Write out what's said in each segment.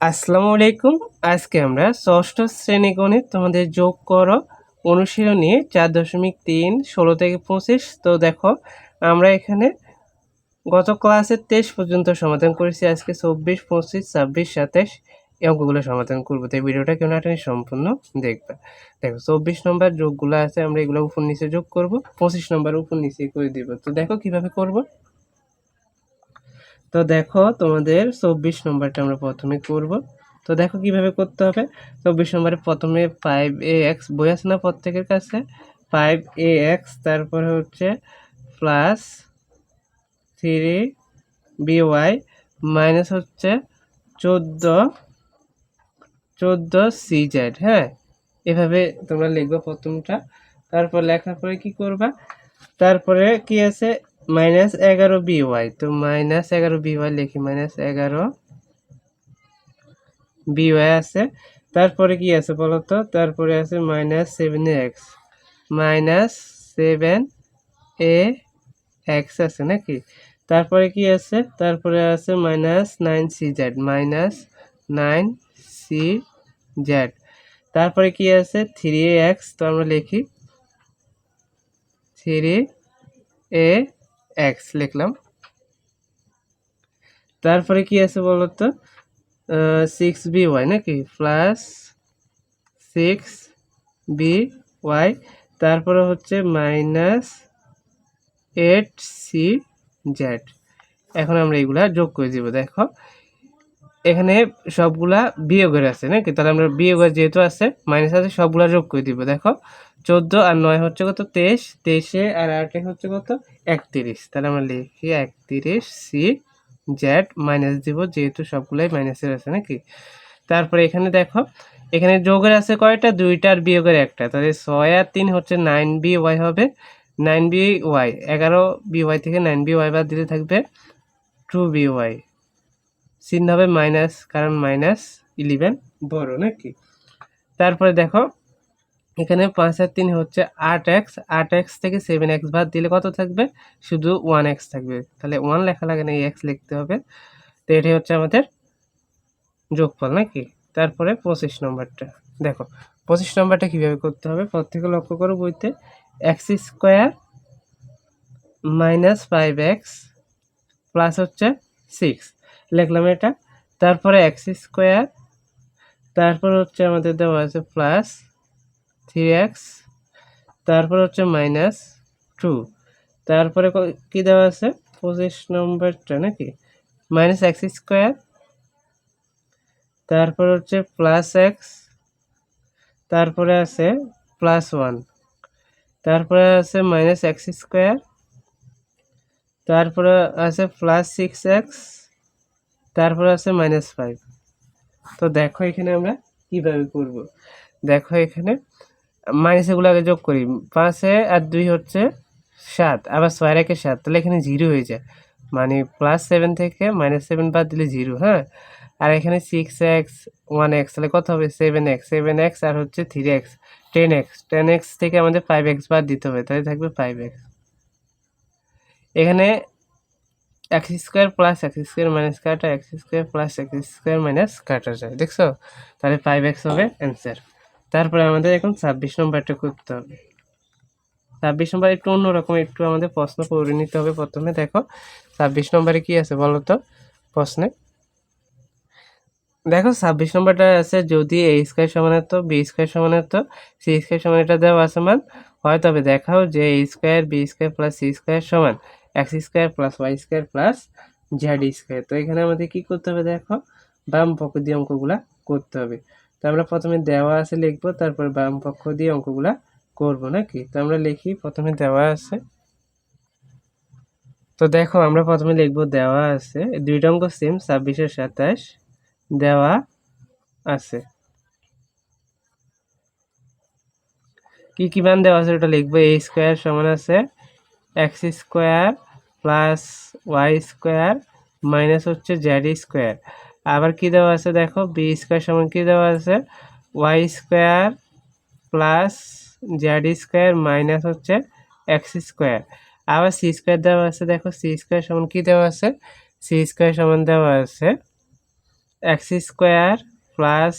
আসসালামু আলাইকুম। আজকে আমরা ষষ্ঠ শ্রেণি গণিত তোমাদের যোগ করো। অনুশীলন নিয়ে চার দশমিক তিন, ষোলো থেকে পঁচিশ। তো দেখো, আমরা এখানে গত ক্লাসে তেইশ পর্যন্ত সমাধান করেছি। আজকে চব্বিশ, পঁচিশ, ছাব্বিশ, সাতাশ অঙ্কগুলো সমাধান করব। তো এই ভিডিওটা কেউ না সম্পূর্ণ দেখবে। দেখো, চব্বিশ নম্বর যোগগুলো আছে, আমরা এগুলো উপর নিচে যোগ করব। পঁচিশ নম্বর উপর নিচে করে দিব। তো দেখো কীভাবে করব। তো দেখো তোমাদের চব্বিশ নম্বরটা আমরা প্রথমে করব। তো দেখো কীভাবে করতে হবে। চব্বিশ নম্বরে প্রথমে ফাইভ এ এক্স বই আছে না প্রত্যেকের কাছে? ফাইভ এ এক্স তারপরে হচ্ছে plus three b y minus হচ্ছে চোদ্দ চোদ্দ সি জেড হ্যাঁ? এভাবে তোমরা লিখবে প্রথমটা। তারপর লেখার পরে কি করবা? তারপরে কি আছে? মাইনাস এগারো বি ওয়াই। তো মাইনাস এগারো বি ওয়াই লিখি, মাইনাস এগারো বি ওয়াই আছে। তারপরে কি আছে বলো তো তারপরে আছে minus seven x. Minus seven এ এক্স আছে নাকি? তারপরে কি আছে? তারপরে আছে minus nine c z minus nine c z তারপরে কি আছে? থ্রি এক্স, তো আমরা লিখি। থ্রি এ এক্স লিখলাম। তারপরে কি আছে বলতো? সিক্স বি ওয়াই নাকি? প্লাস সিক্স বি ওয়াই তারপরে হচ্ছে মাইনাস এইট সি জেড এখন আমরা এগুলা যোগ করে দিব, দেখো। এখানে সবগুলা বিয়োগের আছে নাকি? তাহলে আমরা বিয়োগের যেহেতু আছে মাইনাস আছে, সবগুলা যোগ করে দিব, দেখো। চোদ্দ আর নয় হচ্ছে কত? তেইশ। তেইশে আর আটে হচ্ছে কত? একত্রিশ। তাহলে আমরা লিখি একত্রিশ সি জেড মাইনাস দিব, যেহেতু সবগুলোই মাইনাসের আছে নাকি? তারপরে এখানে দেখো, এখানে যোগের আছে কয়টা? দুইটা আর বিয়োগের একটা। তাহলে ছয় আর তিন হচ্ছে নাইন বি ওয়াই হবে। Nine b y. এগারো বি ওয়াই থেকে নাইন বি ওয়াই বাদ দিলে থাকবে টু বি ওয়াই। চিহ্ন হবে মাইনাস, কারণ মাইনাস ইলেভেন বড় নাকি? তারপরে দেখো এখানে পাঁচ আর তিন হচ্ছে আট এক্স আট এক্স থেকে সেভেন এক্স বাদ দিলে কত থাকবে? শুধু ওয়ান এক্স থাকবে। তাহলে ওয়ান লেখা লাগে না, এই এক্স লিখতে হবে। তো এটাই হচ্ছে আমাদের যোগফল নাকি? তারপরে পঁচিশ নম্বরটা। দেখো, পঁচিশ নম্বরটা কীভাবে করতে হবে? প্রত্যেকে লক্ষ্য করো বইতে। X square minus five x plus হচ্ছে সিক্স। লিখলাম এটা। তারপরে এক্স স্কোয়ার, তারপর হচ্ছে আমাদের দেওয়া আছে প্লাস থ্রি এক্স তারপর হচ্ছে মাইনাস টু তারপরে কি দেওয়া আছে? পঁচিশ নম্বরটা নাকি? মাইনাস এক্স স্কোয়ার তারপর হচ্ছে প্লাস এক্স তারপরে আছে প্লাস ওয়ান তারপরে আছে মাইনাস এক্স স্কোয়ার তারপরে আছে প্লাস সিক্স এক্স তারপরে আছে মাইনাস ফাইভ তো দেখো এখানে আমরা কীভাবে করব। দেখো এখানে মাইনাস এগুলো আগে যোগ করি। পাঁচে আর দুই হচ্ছে সাত। আবার ছয় রেখে সাত, তাহলে এখানে জিরো হয়ে যায়। মানে প্লাস সেভেন থেকে মাইনাস সেভেন বাদ দিলে জিরো হ্যাঁ? আর এখানে সিক্স এক্স ওয়ান এক্স তাহলে কত হবে? সেভেন এক্স সেভেন এক্স আর হচ্ছে three x ten x ten x থেকে আমাদের ফাইভ এক্স বাদ দিতে হবে, তাহলে থাকবে ফাইভ এক্স এখানে x square plus x square minus কাটা x square plus x square minus কাটা যায়, দেখছ? তাহলে ফাইভ এক্স হবে অ্যান্সার তারপরে আমাদের এখন ছাব্বিশ নম্বরটা করতে হবে। ছাব্বিশ নম্বর একটু অন্যরকম, একটু আমাদের প্রশ্ন করে নিতে হবে প্রথমে। দেখো, ছাব্বিশ নম্বরে কি আছে বলো তো প্রশ্নে? দেখো, ছাব্বিশ নম্বরটা আছে যদি এ স্কোয়ার সমানার্থ বি স্কোয়ার সমানার্থ সি স্কোয়ার সমান এটা দেওয়া আছে মান। হয় তবে দেখাও যে a square b square plus c square সমান। X square plus y square plus z square তো এখানে আমাদের কি করতে হবে দেখো? বাম পক্ষ দিয়ে অঙ্কগুলা করতে হবে। তো আমরা প্রথমে দেওয়া আছে লিখব, তারপর বাম পক্ষ দিয়ে অঙ্কগুলা করব, নাকি? তো আমরা লিখি, প্রথমে দেওয়া আছে। তো দেখো, আমরা প্রথমে লিখব দেওয়া আছে দুইটা অঙ্ক সেম ছাব্বিশে সাতাশ, দেওয়া আছে। কি কি মান দেওয়া আছে ওটা লিখব এ স্কোয়ার সমান আছে x square plus y square minus হচ্ছে জেড স্কোয়ার আবার কি দেওয়া আছে দেখো? বি স্কোয়ার সমান কি দেওয়া আছে? Y square plus z square minus হচ্ছে এক্স স্কোয়ার আবার সি স্কোয়ার দেওয়া আছে, দেখো সি স্কোয়ার সমান কি দেওয়া আছে? সি স্কোয়ার সমান দেওয়া আছে x square plus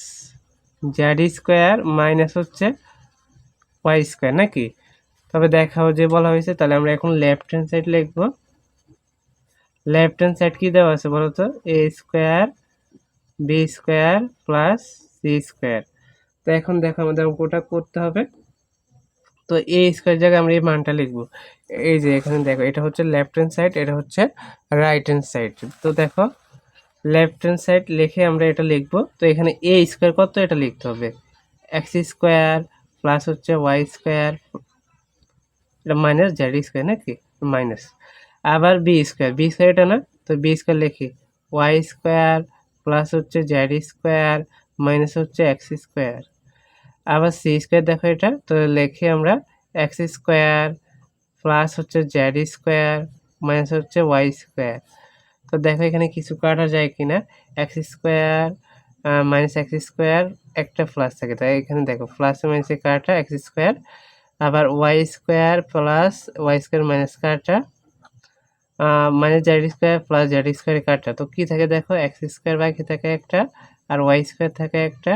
z square minus হচ্ছে ওয়াই স্কোয়ার নাকি? তবে দেখাও যে বলা হয়েছে, তাহলে আমরা এখন লেফট হ্যান্ড সাইড লিখব। লেফট হ্যান্ড সাইড কি দেওয়া আছে বলো তো? A square b square plus c square তো এখন দেখো আমাদের অঙ্কটা করতে হবে। তো এ স্কোয়ার জায়গায় আমরা এই মানটা লিখব। এই যে এখানে দেখো, এটা হচ্ছে লেফট হ্যান্ড সাইড এটা হচ্ছে রাইট হ্যান্ড সাইড তো দেখো লেফট হ্যান্ড সাইড লিখে আমরা এটা লিখব। তো এখানে এ স্কোয়ার কত? এটা লিখতে হবে। এক্স স্কোয়ার প্লাস হচ্ছে ওয়াই স্কোয়ার এটা মাইনাস জেড স্কোয়ার নাকি? মাইনাস আবার বি স্কোয়ার বি স্কোয়ার এটা না? তো বি স্কোয়ার লিখি। ওয়াই স্কোয়ার প্লাস হচ্ছে জেড স্কোয়ার মাইনাস হচ্ছে এক্স স্কোয়ার। আবার সি স্কোয়ার দেখো এটা, তো লিখি আমরা এক্স স্কোয়ার প্লাস হচ্ছে জেড স্কোয়ার মাইনাস হচ্ছে ওয়াই স্কোয়ার। তো দেখো এখানে কিছু কাটা যায় কিনা x square minus x square একটা প্লাস থাকে। তাই এখানে দেখো প্লাস মাইনাসে কাটা এক্স স্কোয়ার, আবার y square plus y square minus কাটা minus z square plus z square কাটা তো কি থাকে দেখো? এক্স স্কোয়ার বাকি থাকে একটা, আর ওয়াই স্কোয়ার থাকে একটা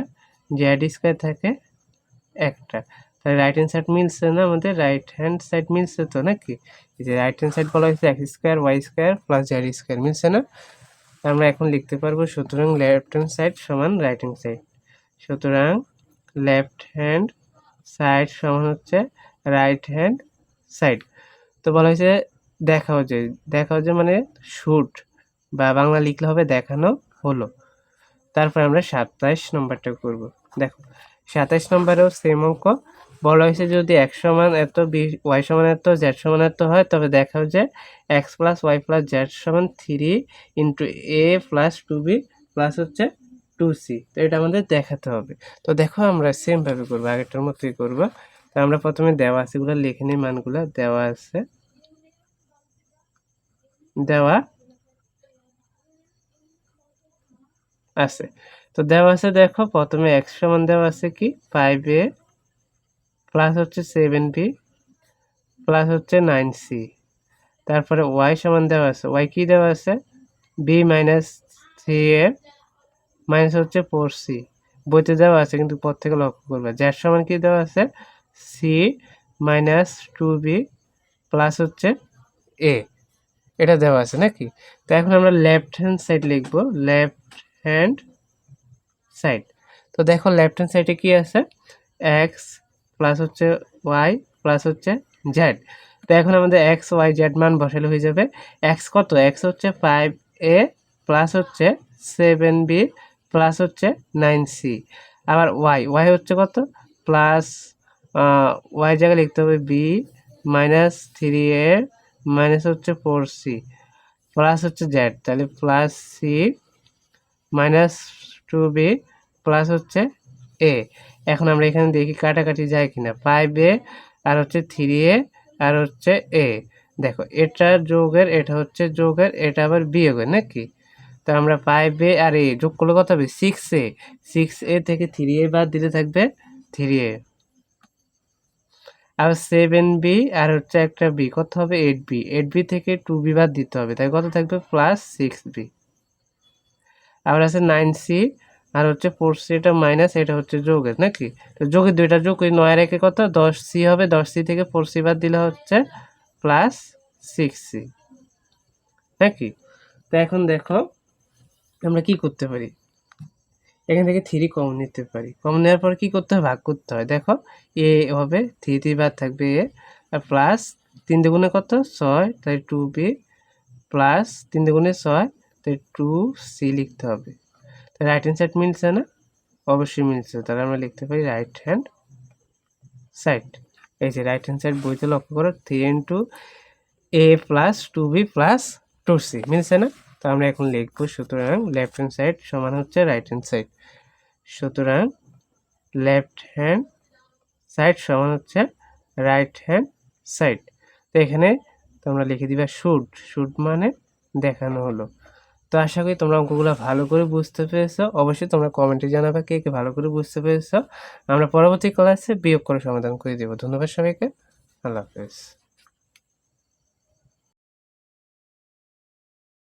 জেড স্কোয়ার থাকে একটা। তাহলে রাইট হ্যান্ড সাইড মিলছে না আমাদের? রাইট হ্যান্ড সাইড মিলছে তো নাকি? এই যে রাইট হ্যান্ড সাইড বলা হয়েছে x square y square plus z square মিলছে না? আমরা এখন লিখতে পারব সুতরাং লেফট হ্যান্ড সাইড সমান রাইট হ্যান্ড সাইড সুতরাং লেফট হ্যান্ড সাইড সমান হচ্ছে রাইট হ্যান্ড সাইড তো বলা হয়েছে দেখাও যে দেখাও যে মানে শুট বা বাংলা লিখলে হবে দেখানো হলো। তারপর আমরা সাতাইশ নম্বরটা করব। দেখো, সাতাইশ নম্বরেও সেম অঙ্ক। বলা হয়েছে যদি এক্স সমান এত বি ওয়াই সমান এত জেড সমান এত হয়, তবে দেখাও যে x plus y plus z সমান three into a plus two b plus হচ্ছে টু সি তো এটা আমাদের দেখাতে হবে। তো দেখো আমরা সেমভাবে করব, আগেরটার মতোই করব। তো আমরা প্রথমে দেওয়া আছে, এগুলো লিখে নিই, মানগুলো দেওয়া আছে। দেওয়া আছে। তো দেওয়া আছে দেখো, প্রথমে এক্স সমান দেওয়া আছে কি? ফাইভ এ প্লাস হচ্ছে সেভেন বি প্লাস হচ্ছে নাইন সি তারপরে ওয়াই সমান দেওয়া আছে। ওয়াই কি দেওয়া আছে? B minus three a minus হচ্ছে ফোর সি বইতে দেওয়া আছে, কিন্তু পর থেকে লক্ষ্য করবে। জ্যার সমান কি দেওয়া আছে? C minus two B plus হচ্ছে এ এটা দেওয়া আছে নাকি? তো এখন আমরা লেফট হ্যান্ড সাইড লিখব। লেফট হ্যান্ড সাইড তো দেখো লেফট হ্যান্ড সাইডে কি আছে? এক্স প্লাস হচ্ছে ওয়াই প্লাস হচ্ছে জেড তো এখন আমাদের এক্স ওয়াই জেড মান বসালে হয়ে যাবে। এক্স কত? এক্স হচ্ছে ফাইভ এ প্লাস হচ্ছে সেভেন বি প্লাস হচ্ছে নাইন সি আবার ওয়াই ওয়াই হচ্ছে কত? প্লাস ওয়াই জায়গায় লিখতে হবে B minus three A minus হচ্ছে ফোর সি প্লাস হচ্ছে জেড তাহলে plus C minus two B plus হচ্ছে এ এখন আমরা এখানে দেখি কাটাকাটি যায় কিনা? ফাইভ এ আর হচ্ছে থ্রি এ আর হচ্ছে এ দেখো, এটা যোগের, এটা হচ্ছে যোগের, এটা আবার বিয়োগের, নাকি? তো আমরা ফাইভ এ আর এ যোগ করলে কত হবে? সিক্স এ সিক্স এ থেকে থ্রি এ বাদ দিলে থাকবে থ্রি এ আর সেভেন বি আর হচ্ছে একটা বি কত হবে এইট বি এইট বি থেকে টু বি বাদ দিতে হবে তাই কত থাকবে? প্লাস সিক্স বি আবার আছে নাইন সি আর হচ্ছে ফোর সি এটা মাইনাস এটা হচ্ছে যোগের, নাকি? তো যোগের দুইটা যোগ ওই নয় রেখে কত? দশ সি হবে, দশ সি থেকে ফোর সি বাদ দিলে হচ্ছে প্লাস সিক্স সি নাকি? তো এখন দেখো, আমরা কি করতে পারি? এখান থেকে থ্রি কমন নিতে পারি। কমন নেওয়ার পর কি করতে হয়? ভাগ করতে হয়। দেখো এ হবে থ্রি থ্রি বার থাকবে এ আর প্লাস তিন দুগুণে কত? ছয়, তাই টু বি প্লাস তিন দুগুণে ছয়, তাই টু সি লিখতে হবে। তাই রাইট হ্যান্ড সাইড মিলছে না? অবশ্যই মিলছে। তাহলে আমরা লিখতে পারি রাইট হ্যান্ড সাইড এই যে রাইট হ্যান্ড সাইড বইতে লক্ষ্য করো three into A plus two B plus two C মিলছে না? তো আমরা এখন লিখব সুতরাং লেফট হ্যান্ড সাইড সমান হচ্ছে রাইট হ্যান্ড সাইড সুতরাং লেফট হ্যান্ড সাইড সমান হচ্ছে রাইট হ্যান্ড সাইড তো এখানে তোমরা লিখে দিবা শুড শুড মানে দেখানো হলো। তো আশা করি তোমরা অঙ্কগুলো ভালো করে বুঝতে পেরেছ। অবশ্যই তোমরা কমেন্টে জানাবে কে কে ভালো করে বুঝতে পেরেছ। আমরা পরবর্তী ক্লাসে বিয়োগ করে সমাধান করে দেবো। ধন্যবাদ সবাইকে। আল্লাহ হাফেজ।